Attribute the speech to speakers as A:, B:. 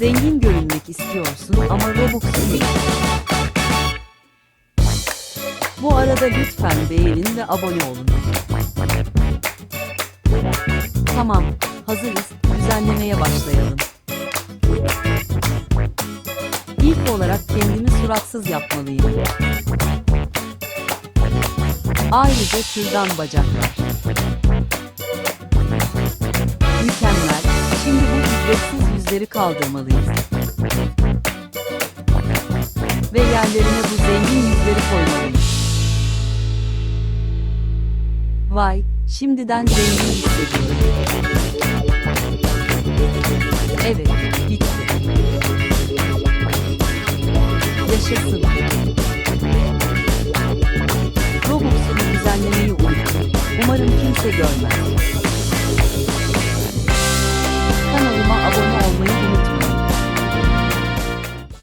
A: Zengin görünmek istiyorsun ama Robux'un yok. Bu arada lütfen beğenin ve abone olun. Tamam, hazırız. Düzenlemeye başlayalım. İlk olarak kendimi suratsız yapmalıyım. Ayrıca kürdan bacaklar. Yüzleri kaldırmalıyız. Ve yerlerine bu zengin yüzleri koymalıyız. Vay, şimdiden zengin hissediyorum. Evet, bitti. Yaşasın. Robux'u düzenlemeyi unuttum. Umarım kimse görmez.